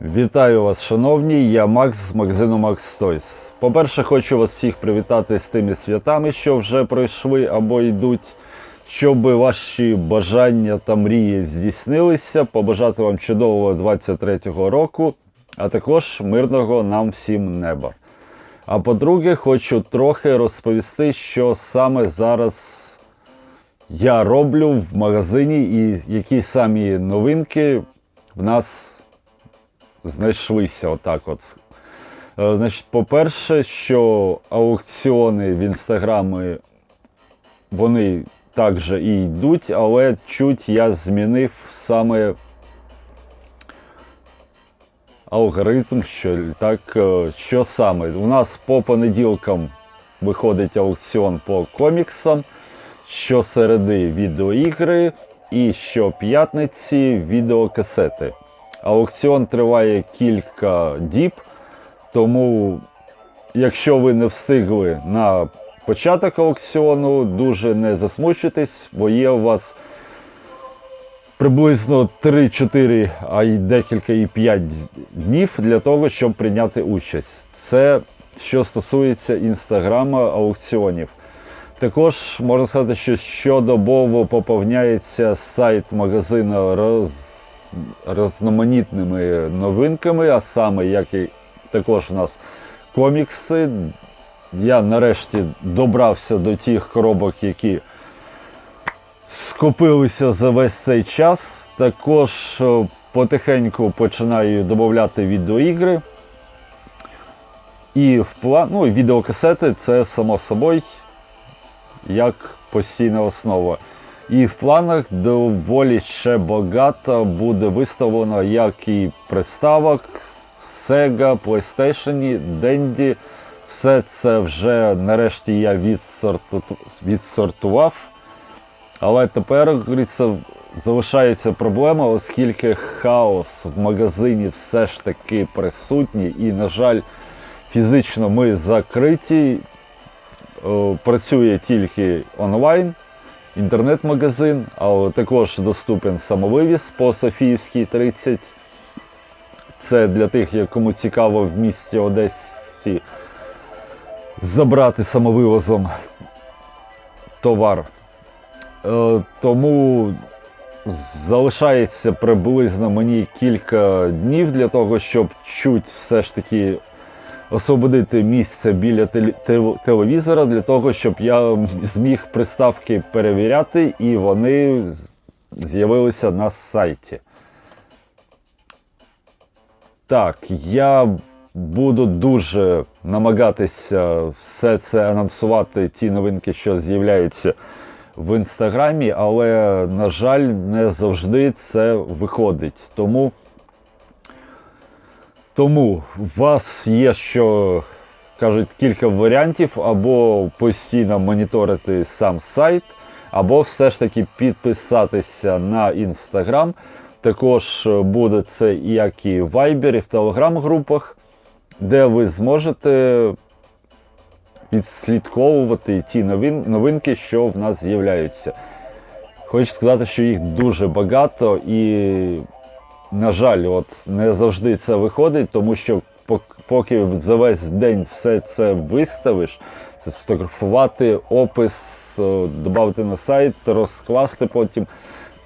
Вітаю вас, шановні! Я Макс з магазину Max Toys. По-перше, хочу вас всіх привітати з тими святами, що вже пройшли або йдуть. Щоб ваші бажання та мрії здійснилися, побажати вам чудового 23-го року, а також мирного нам всім неба. А по-друге, хочу трохи розповісти, що саме зараз я роблю в магазині і які самі новинки в нас знайшлися. Отак от. Е, Значить, по-перше, що аукціони в інстаграмі вони також і йдуть, але чуть я змінив саме алгоритм, що так, е, що саме. У нас по понеділкам виходить аукціон по коміксам, щосереди відеоігри і щоп'ятниці відеокасети. Аукціон триває кілька діб, тому якщо ви не встигли на початок аукціону, дуже не засмучуйтесь, бо є у вас приблизно 3-4, а й декілька і 5 днів для того, щоб прийняти участь. Це що стосується інстаграма аукціонів. Також можна сказати, що щодобово поповняється сайт магазину роз... розноманітними новинками, а саме як і також у нас комікси. Я нарешті добрався до тих коробок, які скопилися за весь цей час. Також е, потихеньку починаю додати відеоігри. І в план, ну, відеокасети це само собою як постійна основа. І в планах доволі ще багато буде виставлено як і приставок, Sega, PlayStation, Dendy. Все це вже нарешті я відсорту... відсортував. Але тепер, говориться, залишається проблема, оскільки хаос в магазині все ж таки присутній. І, на жаль, фізично ми закриті. Е, Працює тільки онлайн, інтернет-магазин, але також доступен самовивіз по Софіївській 30. Це для тих, кому цікаво в місті Одесі забрати самовивозом товар. Е, Тому залишається приблизно мені кілька днів для того, щоб чуть все ж таки освободити місце біля телевізора, для того, щоб я зміг приставки перевіряти і вони з'явилися на сайті. Так, я буду дуже намагатися все це анонсувати, ті новинки, що з'являються в інстаграмі, але, на жаль, не завжди це виходить. Тому, тому у вас є що кажуть кілька варіантів, або постійно моніторити сам сайт, або все ж таки підписатися на інстаграм. Також буде це як і в Viber, і в телеграм-групах, де ви зможете відслідковувати ті новин, новинки, що в нас з'являються. Хочу сказати, що їх дуже багато і, на жаль, от не завжди це виходить, тому що поки за весь день все це виставиш, це сфотографувати, опис, е, додати на сайт, розкласти потім,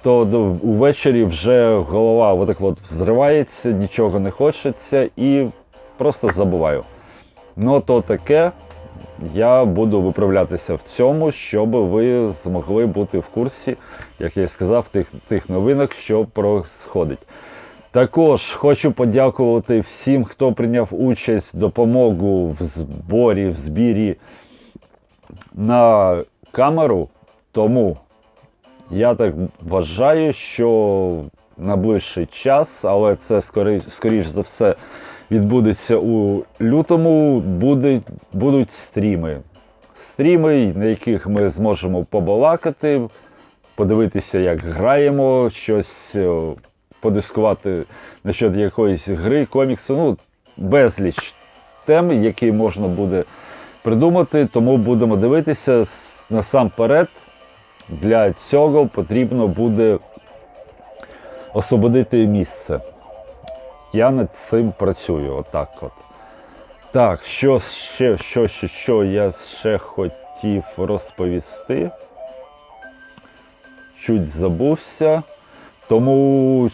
то увечері вже голова отак от взривається, нічого не хочеться і просто забуваю. Ну то таке, я буду виправлятися в цьому, щоб ви змогли бути в курсі, як я і сказав, тих, тих новинок, що происходить. Також хочу подякувати всім, хто прийняв участь, допомогу в зборі, в збірі на камеру. Тому я так вважаю, що на ближчий час, але це скоріш, скоріш за все відбудеться у лютому, будуть, будуть стріми. Стріми, на яких ми зможемо побалакати, подивитися, як граємо, щось е, подискувати насчет якоїсь гри, коміксу. Ну, безліч тем, які можна буде придумати, тому будемо дивитися насамперед. Для цього потрібно буде освободити місце. я над цим працюю. Отак от. Так, що ще, що, що, що я ще хотів розповісти. Чуть забувся. Тому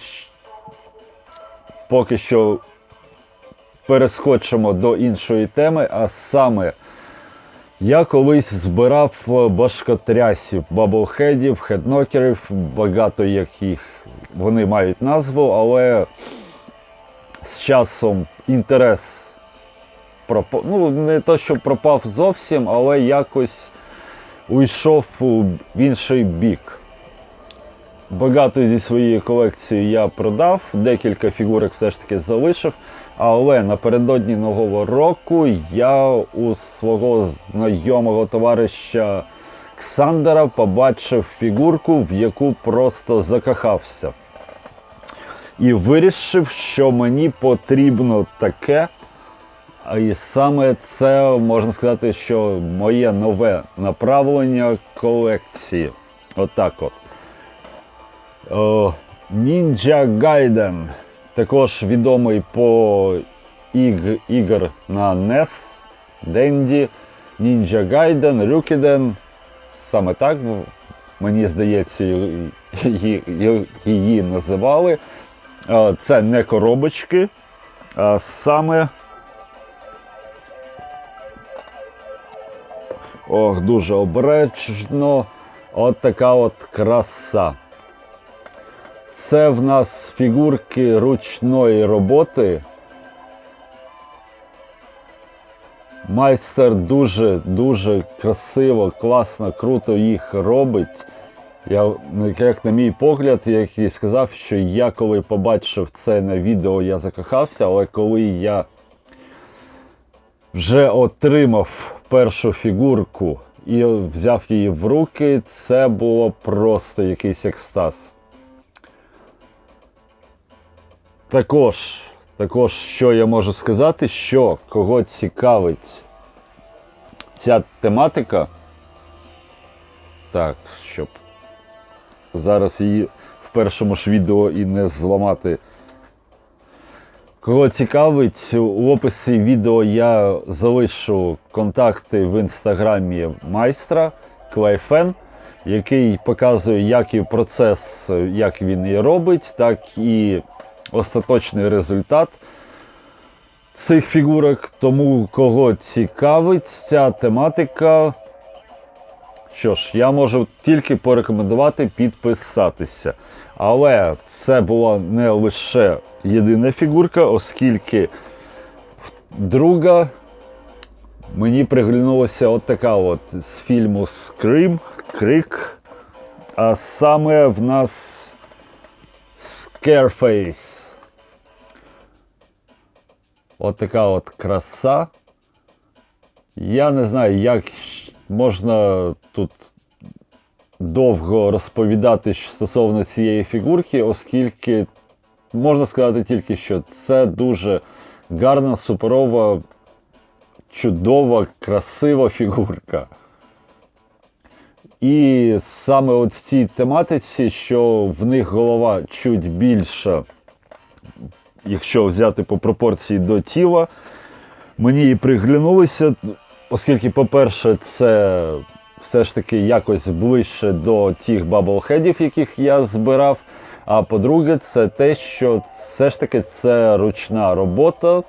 поки що перескочимо до іншої теми, а саме я колись збирав башкотрясів, баблхедів, хеднокерів, багато яких вони мають назву, але з часом інтерес пропав. Ну, не то, що пропав зовсім, але якось уйшов в інший бік. Багато зі своєї колекції я продав, декілька фігурок все ж таки залишив. Але напередодні Нового року я у свого знайомого товариша Ксандера побачив фігурку, в яку просто закохався. І вирішив, що мені потрібно таке. І саме це можна сказати, що моє нове направлення колекції. Отак от. О, Ninja Gaiden. Також відомий по іг, ігор на NES, Денді, Ninja Gaiden, Ryukiden. Саме так, мені здається, її, називали. Е, Це не коробочки, а саме. Ох, дуже обережно. От така от краса. Це в нас фігурки ручної роботи. Майстер дуже-дуже красиво, класно, круто їх робить. Я, як на мій погляд, як і сказав, що я коли побачив це на відео, я закохався, але коли я вже отримав першу фігурку і взяв її в руки, це було просто якийсь екстаз. Також, також, що я можу сказати, що кого цікавить ця тематика, так, щоб зараз її в першому ж відео і не зламати. Кого цікавить, у описі відео я залишу контакти в інстаграмі майстра Клайфен, який показує як і процес, як він і робить, так і остаточний результат цих фігурок. Тому кого цікавить ця тематика, що ж, я можу тільки порекомендувати підписатися. Але це була не лише єдина фігурка, оскільки друга мені приглянулася от така от з фільму Скрим, Крик. А саме в нас Scareface. От така от краса. Я не знаю, як можна тут довго розповідати стосовно цієї фігурки, оскільки можна сказати тільки, що це дуже гарна, суперова, чудова, красива фігурка. І саме от в цій тематиці, що в них голова чуть більша, якщо взяти по пропорції до тіла, мені і приглянулися, оскільки, по-перше, це все ж таки якось ближче до тих баблхедів, яких я збирав. А по-друге, це те, що все ж таки це ручна робота,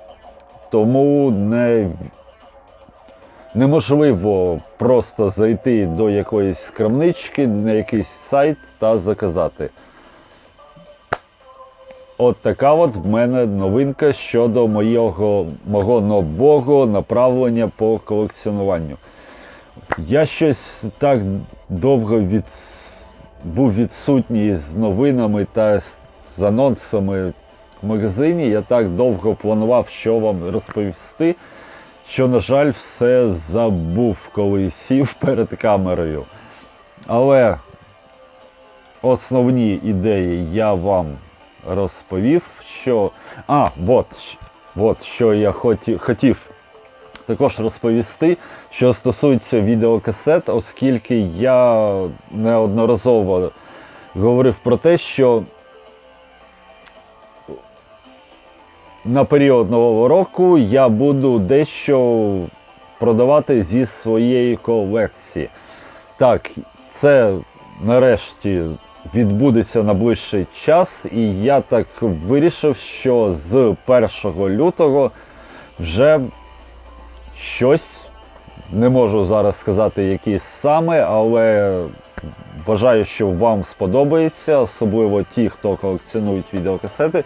тому не неможливо просто зайти до якоїсь крамнички на якийсь сайт та заказати. От така от в мене новинка щодо моєго, мого нового направлення по колекціонуванню. Я щось так довго від... був відсутній з новинами та з анонсами в магазині. Я так довго планував, що вам розповісти, що, на жаль, все забув, коли сів перед камерою. Але основні ідеї я вам розповів, що. А, от, от що я хоті, хотів також розповісти, що стосується відеокасет, оскільки я неодноразово говорив про те, що на період нового року я буду дещо продавати зі своєї колекції. Так, це нарешті відбудеться на ближчий час, і я так вирішив, що з 1 лютого вже щось. Не можу зараз сказати, які саме, але вважаю, що вам сподобається, особливо ті, хто колекціонують відеокасети,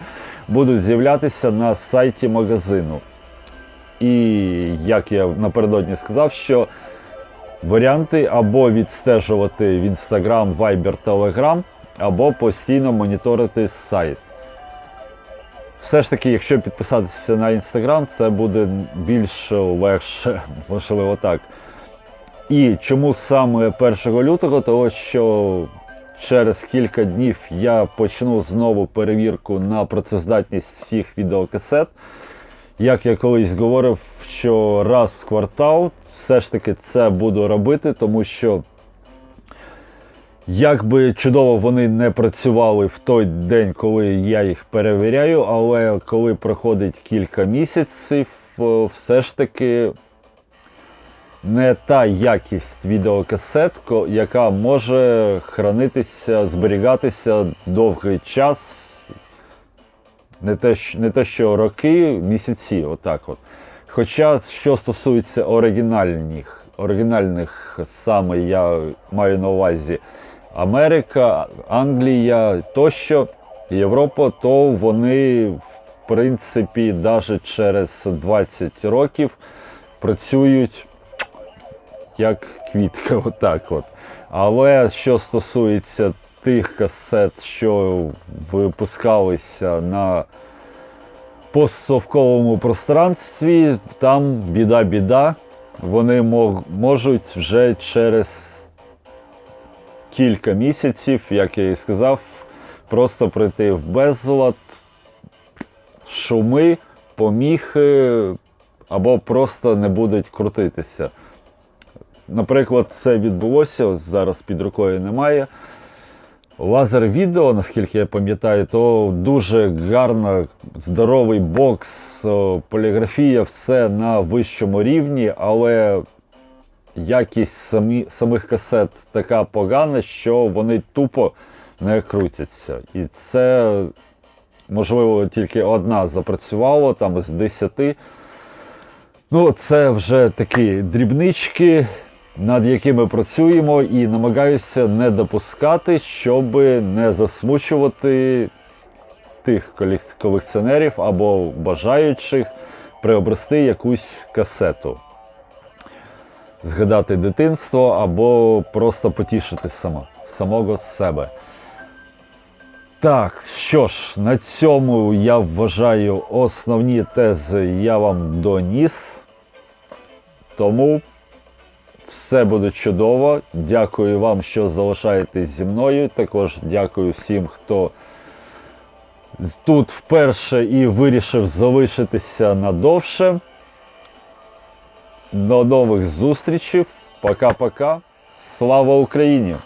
будуть з'являтися на сайті магазину. І як я напередодні сказав, що варіанти або відстежувати в Instagram, Viber, Telegram, або постійно моніторити сайт. Все ж таки, якщо підписатися на Instagram, це буде більш легше, можливо так. І чому саме 1 лютого? Тому що через кілька днів я почну знову перевірку на працездатність всіх відеокасет. Як я колись говорив, що раз в квартал все ж таки це буду робити, тому що як би чудово вони не працювали в той день, коли я їх перевіряю, але коли проходить кілька місяців, все ж таки не та якість відеокасетко, яка може хранитися, зберігатися довгий час. Не те, не те, що роки, місяці, отак от. Хоча, що стосується оригінальних, оригінальних саме я маю на увазі Америка, Англія тощо, Європа, то вони, в принципі, навіть через 20 років працюють як квітка, отак от. Але що стосується тих касет, що випускалися на постсовковому пространстві, там біда-біда, вони можуть вже через кілька місяців, як я і сказав, просто прийти в безлад, шуми, поміхи або просто не будуть крутитися. Наприклад, це відбулося, зараз під рукою немає. Лазер відео, наскільки я пам'ятаю, то дуже гарно, здоровий бокс, поліграфія, все на вищому рівні, але якість самі, самих касет така погана, що вони тупо не крутяться. І це, можливо, тільки одна запрацювала там з 10. Ну, це вже такі дрібнички, над якими працюємо, і намагаюся не допускати, щоб не засмучувати тих колекціонерів або бажаючих приобрести якусь касету. Згадати дитинство або просто потішити само, самого себе. Так, що ж, на цьому я вважаю основні тези я вам доніс. Тому все буде чудово. Дякую вам, що залишаєтесь зі мною. Також дякую всім, хто тут вперше і вирішив залишитися надовше. До нових зустрічей. Пока-пока. Слава Україні!